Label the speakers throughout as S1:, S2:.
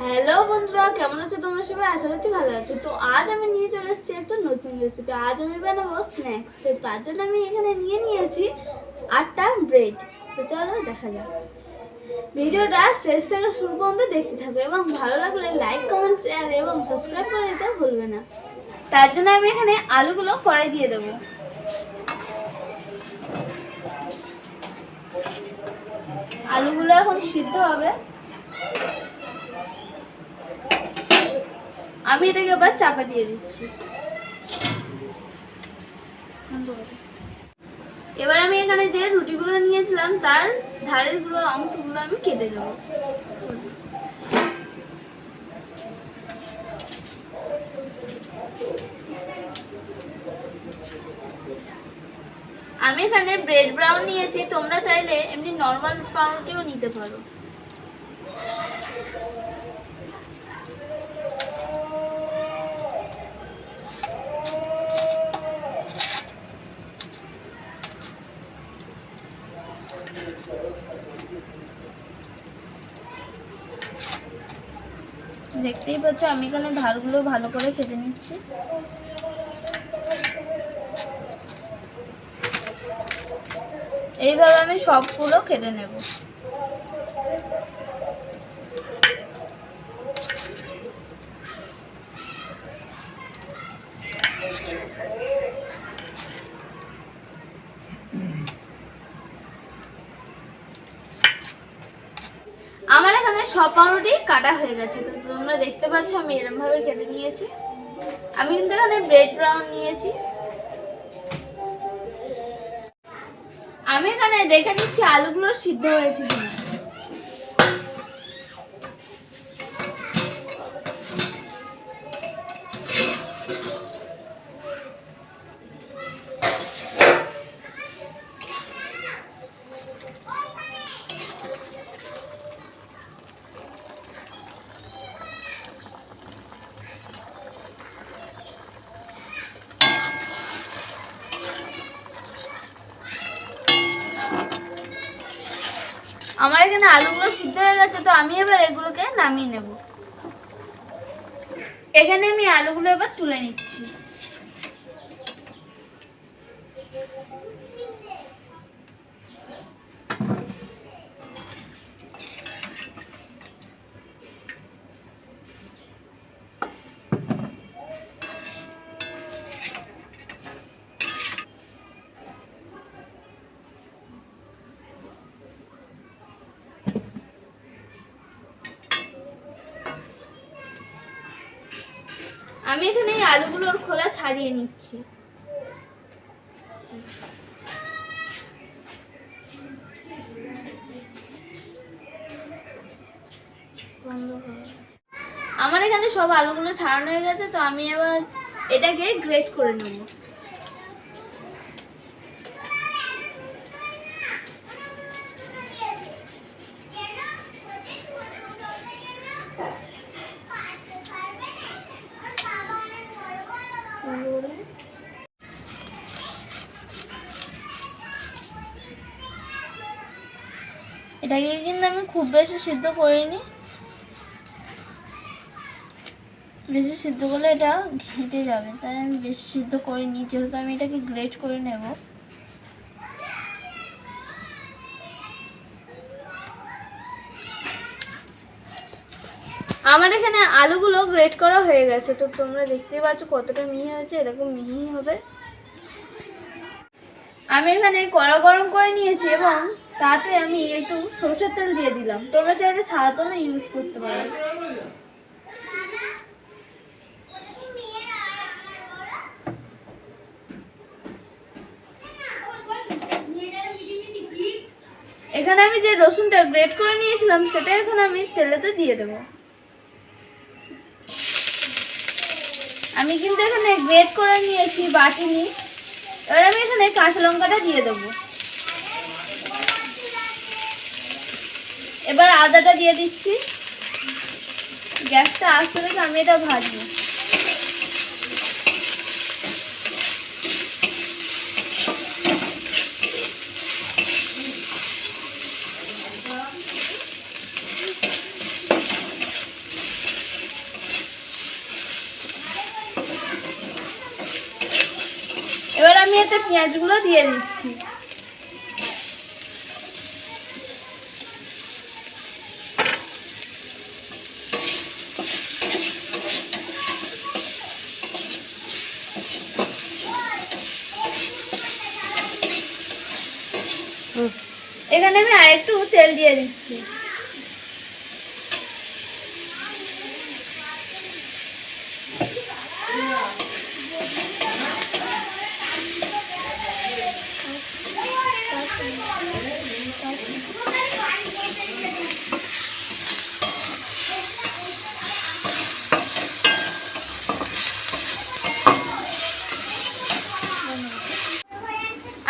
S1: Hello বন্ধুরা, কেমন আছো তোমরা সবাই? আশা করছি ভালো আছো। তো আজ আমি নিয়ে চলে এসেছি একটা নতুন রেসিপি আজ আমি বানাবো স্ন্যাক্স তো তার জন্য আমি এখানে নিয়ে নিয়েছি আটটা ব্রেড তো চলো দেখা যাক। ভিডিওটা শেষ থেকে শুরু পর্যন্ত দেখতে থাকবে এবং ভালো লাগলে লাইক কমেন্ট শেয়ার এবং সাবস্ক্রাইব করে দিতে ভুলবে না। তার জন্য আমি এখানে আলুগুলো কড়াই দিয়ে দেবো। আলুগুলো এখন সিদ্ধ হবে। আমি এটাকে এবার চাপা দিয়ে দিচ্ছি। এবার আমি এখানে যে রুটিগুলো নিয়েছিলাম, তার ধারেরগুলো অংশগুলো আমি কেটে দেবো আমি এখানে ব্রেড ব্রাউন নিয়েছি, তোমরা চাইলে এমনি নর্মাল পাউরুটিও নিতে পারো। দেখতেই পাচ্ছ আমি এখানে ধারগুলো ভালো করে কেটে নিচ্ছি। এইভাবে আমি সবগুলো কেটে নেব আমার এখানে সব পাউরুটি কাটা হয়ে গেছে। তো তোমরা দেখতে পাচ্ছ আমি এরকম ভাবে কেটে নিয়েছি। আমি কিন্তু এখানে ব্রেড ব্রাউন নিয়েছি। আমি এখানে দেখে নিচ্ছি আলুগুলো সিদ্ধ হয়েছে কিনা। আলুগুলো সিদ্ধ হয়ে গেছে, তো আমি এবার এগুলোকে নামিয়ে নেব। এখানে আমি আলুগুলো এবার তুলে নিচ্ছি। আমি এখানে এই আলুগুলোর খোলা ছাড়িয়ে নিচ্ছি। আমার এখানে সব আলুগুলো ছাড়ানো হয়ে গেছে, তো আমি আবার এটাকে গ্রেট করে নেব এটাকে কিন্তু আমি খুব বেশি সিদ্ধ করিনি। বেশি সিদ্ধ করলে এটা ঘেঁটে যাবে তাই আমি বেশি সিদ্ধ করিনি যেহেতু আমি এটাকে গ্রেট করে নেব। আমার এখানে আলুগুলো গ্রেট করা হয়ে গেছে তো তোমরা দেখতেই পাচ্ছ কতটা মিহি হয়েছে এরকম মিহি হবে। আমি এখানে কড়া গরম করে নিয়েছি এবং তাতে আমি একটু সরষের তেল দিয়ে দিলাম। তোমরা চাইলে সাদা তেল ইউজ করতে পারো। এখানে আমি যে রসুনটা গ্রেট করে নিয়েছিলাম, সেটা এখন আমি তেলেতে দিয়ে দেবো। আমি কিন্তু এখানে গ্রেট করে নিয়েছি বাটিনি। এবার আমি এখানে কাঁচা লঙ্কাটা দিয়ে দেবো। এবার আদাটা দিয়ে দিচ্ছি। গ্যাসটা আসতে রেখে আমি এটা ভাজবো। এবার আমি এতে পেঁয়াজগুলো দিয়ে দিচ্ছি। এখানে আমি আরেকটু তেল দিয়ে দিচ্ছি।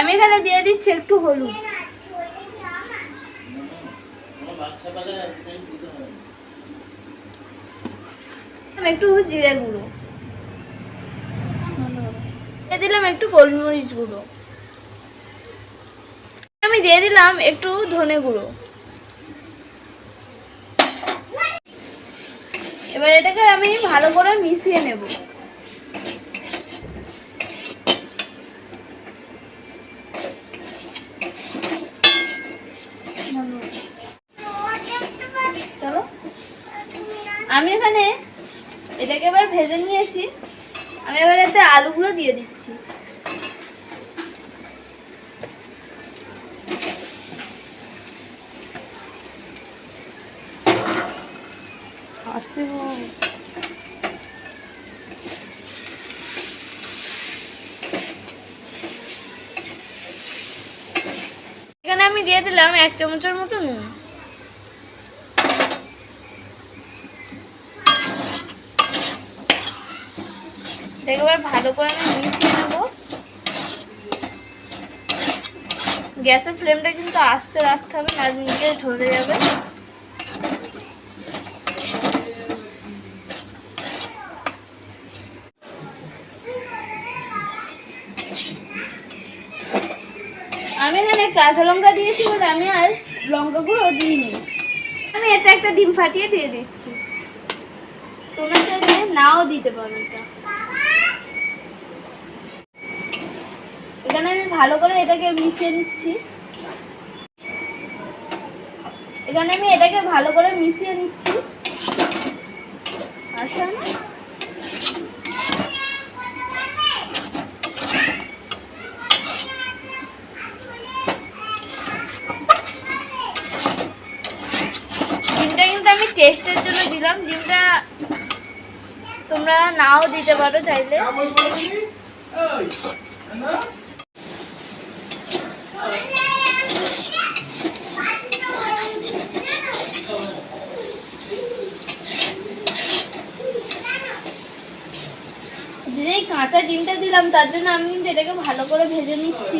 S1: আমি এখানে দিয়ে দিচ্ছি একটু হলুদ। একটু জিরে গুঁড়ো। দিয়ে দিলাম একটু গোলমরিচ গুঁড়ো। আমি দিয়ে দিলাম একটু ধনে গুঁড়ো। এবার এটাকে আমি ভালো করে মিশিয়ে নেব। আমি এখানে এটাকে এবার ভেজে নিয়েছি। আমি এবার এতে আলুগুলো দিয়ে দিচ্ছি
S2: আসতে হবে
S1: এখানে আমি দিয়ে দিলাম এক চামচের মতো নুন এবার ভালো করে আমি মিশিয়ে নেব। গ্যাসের ফ্লেমটা কিন্তু আস্তে রাখতে হবে, না নিজে ধরে যাবে আমি এখানে কাঁচা লঙ্কা দিয়েছি বলে আমি আর লঙ্কা গুঁড়ো দিইনি। আমি এতে একটা ডিম ফাটিয়ে দিয়ে দিচ্ছি। তোমরা চাইলে নাও দিতে পারো এটা। এখানে আমি ভালো করে এটাকে মিশিয়ে নিচ্ছি। এখানে আমি এটাকে ভালো করে মিশিয়ে নিচ্ছি। আচ্ছা না ডিমটা কিন্তু আমি টেস্টের জন্য দিলাম। ডিমটা তোমরা নাও দিতে পারো চাইলে। কাঁচা ডিমটা দিলাম, তার জন্য আমি কিন্তু এটাকে ভালো করে ভেজে নিচ্ছি।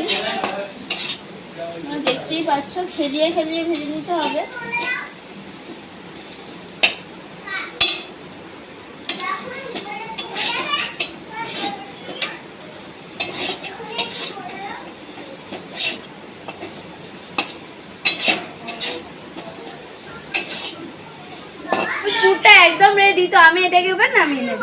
S1: দেখতেই পাচ্ছ, খেলিয়ে খেলিয়ে ভেজে নিতে হবে পুরটা একদম রেডি তো, আমি এটাকে এবার নামিয়ে নেব।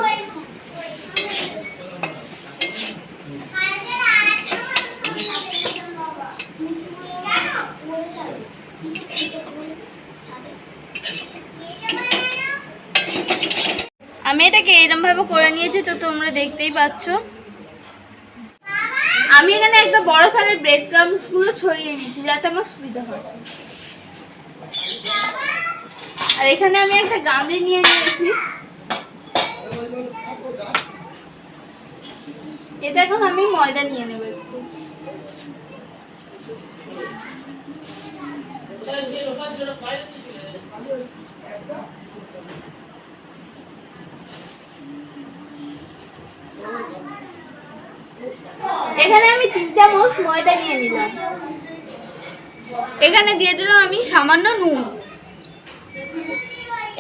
S1: আমি এটাকে এরকম ভাবে করে নিয়েছি, তো তোমরা দেখতেই পাচ্ছ। আমি এখানে একটা বড় থালের ব্রেড ক্রামসগুলো ছড়িয়ে নিয়েছি, যাতে আমার সুবিধা হয়। আর এখানে আমি একটা গামলি নিয়ে নিয়েছি। এটা এখন আমি ময়দা নিয়ে নেব এখানে আমি তিন চামচ ময়দা নিয়ে নিলাম। এখানে দিয়ে দিলাম আমি সামান্য নুন।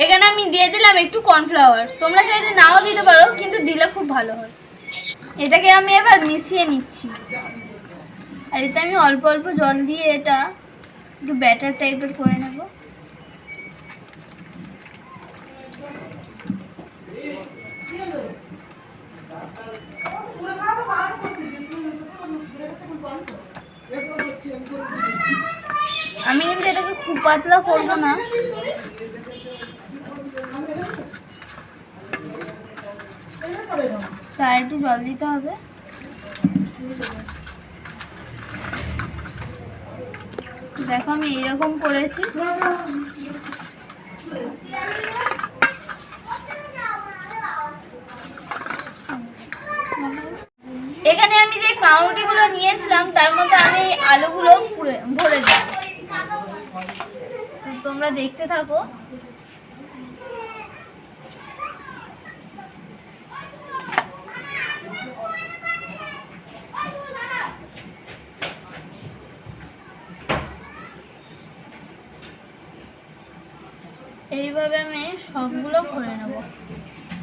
S1: এখানে আমি দিয়ে দিলাম একটু কর্নফ্লাওয়ার। তোমরা চাইলে নাও দিতে পারো, কিন্তু দিলে খুব ভালো হয়। এটাকে আমি এবার মিশিয়ে নিচ্ছি। আর এতে আমি অল্প অল্প জল দিয়ে এটা একটু ব্যাটার টাইপের করে নেব। আমি কিন্তু এটাকে খুব পাতলা করব না। তার একটু জল দিতে হবে। দেখো, আমি এইরকম করেছি। এখানে আমি যে পাউরুটিগুলো নিয়েছিলাম, তার মধ্যে আমি আলুগুলো ভরে দিই তোমরা দেখতে থাকো। এইভাবে আমি সবগুলো করে নেব।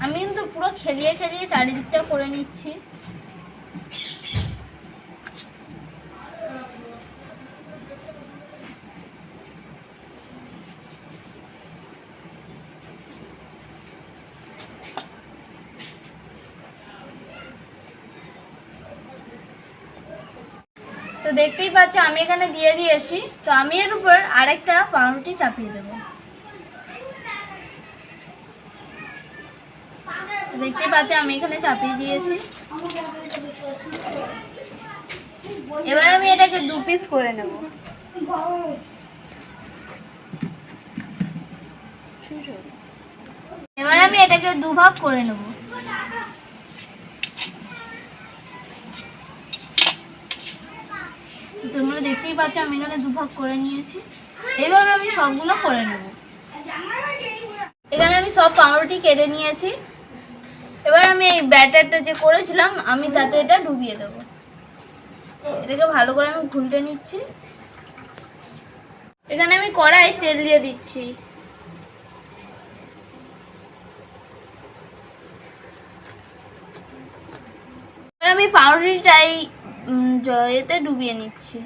S1: আমি কিন্তু পুরো খেলিয়ে খেলিয়ে চারিদিকটা করে নিচ্ছি। তো দেখতেই পাচ্ছ, আমি এখানে দিয়ে দিয়েছি। তো আমি এর উপর আরেকটা পাউরুটি চাপিয়ে দেবো। দেখতে পাচ্ছ, আমি এখানে চাপিয়ে দিয়েছি। এবার আমি এটাকে দু পিস করে নেব। এবার আমি এটাকে দুভাগ করে নেব। তোমরা দেখতেই পাচ্ছ, আমি এখানে দুভাগ করে নিয়েছি। এইভাবে আমি সবগুলো করে নেব। এখানে আমি সব পাউরুটি কেটে নিয়েছি। এবার আমি এই ব্যাটারটা যে করেছিলাম আমি তাতে এটা ডুবিয়ে দেবো। এটাকে ভালো করে আমি ঘুলটে নিচ্ছি। এখানে আমি কড়াই তেল দিয়ে দিচ্ছি। আমি পাউরুটিটাই উম, জ- এতে ডুবিয়ে নিচ্ছি।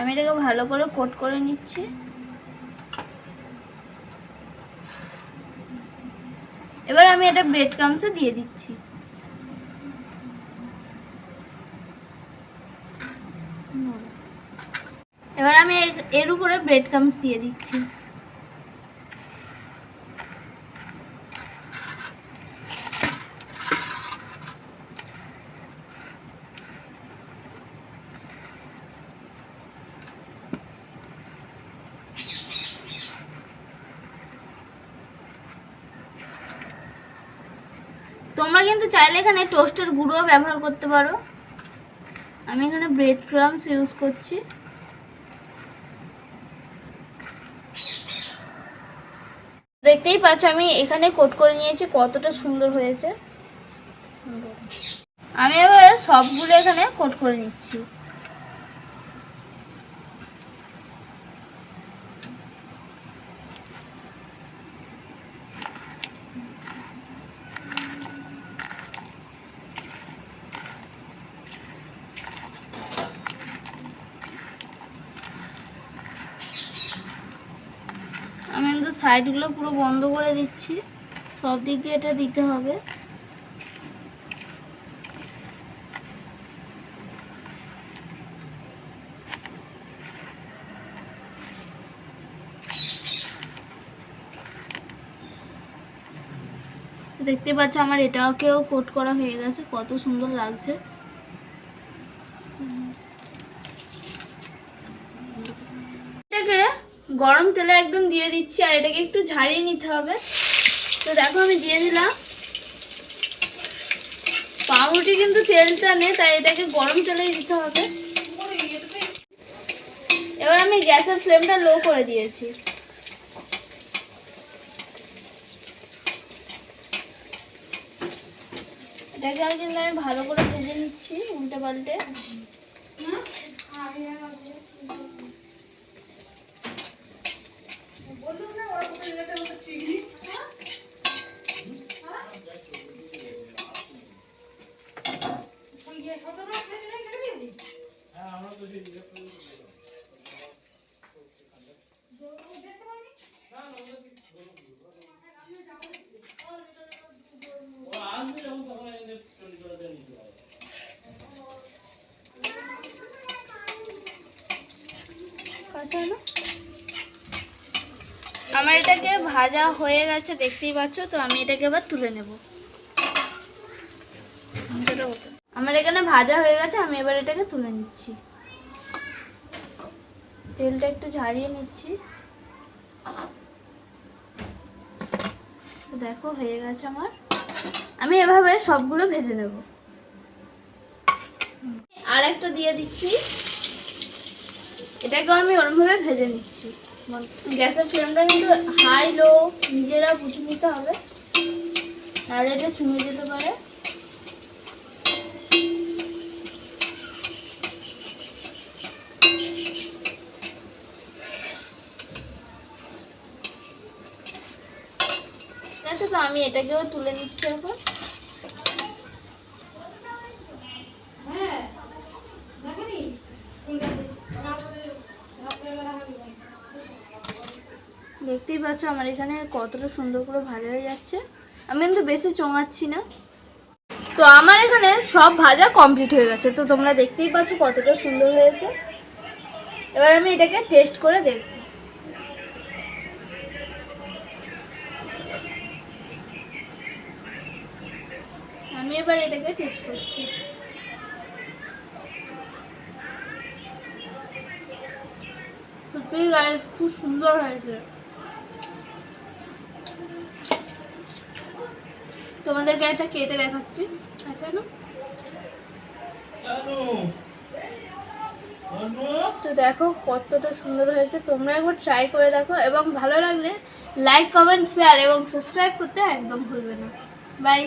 S1: আমি এটাকে ভালো করে কোট করে নিচ্ছি। এবার আমি এটা ব্রেড ক্রামসে দিয়ে দিচ্ছি। এবার আমি এর- উপরে ব্রেড ক্রামস দিয়ে দিচ্ছি তোমরা কিন্তু চাইলে এখানে টোস্টের গুঁড়ো ব্যবহার করতে পারো। আমি এখানে ব্রেড ক্রামস ইউজ করছি। দেখতেই পাচ্ছ আমি এখানে কোট করে নিয়েছি, কতটা সুন্দর হয়েছে। আমি এবার সবগুলো এখানে কোট করে নিচ্ছি আমি কিন্তু সাইডগুলো পুরো বন্ধ করে দিচ্ছি। সব দিক দিয়ে এটা দিতে হবে। দেখতে পাচ্ছ আমার এটাকেও কোট করা হয়ে গেছে, কত সুন্দর লাগছে এটাকে গরম তেলে একদম দিয়ে দিচ্ছি, আর এটাকে একটু ঝাড়িয়ে নিতে হবে। তো দেখো আমি দিয়ে দিলাম। পাউরুটি কিন্তু তেলটা নেই, তাই এটাকে গরম তেলেই দিতে হবে। এবার আমি গ্যাসের ফ্লেমটা লো করে দিয়েছি। এটাকে আমি কিন্তু আমি ভালো করে ভেজে নিচ্ছি, উল্টে পাল্টে। হ্যাঁ, আমরা তো সেই এটাকে ভাজা হয়ে গেছে, দেখতেই পাচ্ছ? তো আমি এটাকে এবার তুলে নেব। আমার এখানে ভাজা হয়ে গেছে, আমি এবার এটাকে তুলে নিচ্ছি। তেলটা একটু ঝারিয়ে নিচ্ছি। দেখো, হয়ে গেছে আমার। আমি এভাবে সবগুলো ভেজে নেব। আর একটা দিয়ে দিচ্ছি। এটাকেও আমি ওরমভাবে ভেজে নিচ্ছি। গ্যাসের ফ্লেমটা কিন্তু হাই লো নিজেরা বুঝে নিতে হবে। তাহলে এটা চুমে যেতে পারে। তো আমি এটাকেও তুলে নিচ্ছি এখন। দেখতেই পাচ্ছ আমার এখানে কতটা সুন্দর করে ভাজা হয়ে যাচ্ছে। আমি কিন্তু বেশি চোঙাচ্ছি না। তো আমার এখানে সব ভাজা কমপ্লিট হয়ে গেছে। তো তোমরা দেখতেই পাচ্ছ কতটা সুন্দর হয়েছে। এবার আমি এটাকে টেস্ট করে দেখব আমি এবার এটাকে টেস্ট করছি। সত্যি গাইস খুব সুন্দর হয়েছে। তোমাদেরকে একটা কেটে দেখাচ্ছি। আচ্ছা না তো দেখো কতটা সুন্দর হয়েছে। তোমরা একবার ট্রাই করে দেখো এবং ভালো লাগলে লাইক কমেন্ট শেয়ার এবং সাবস্ক্রাইব করতে একদম ভুলবে না। বাই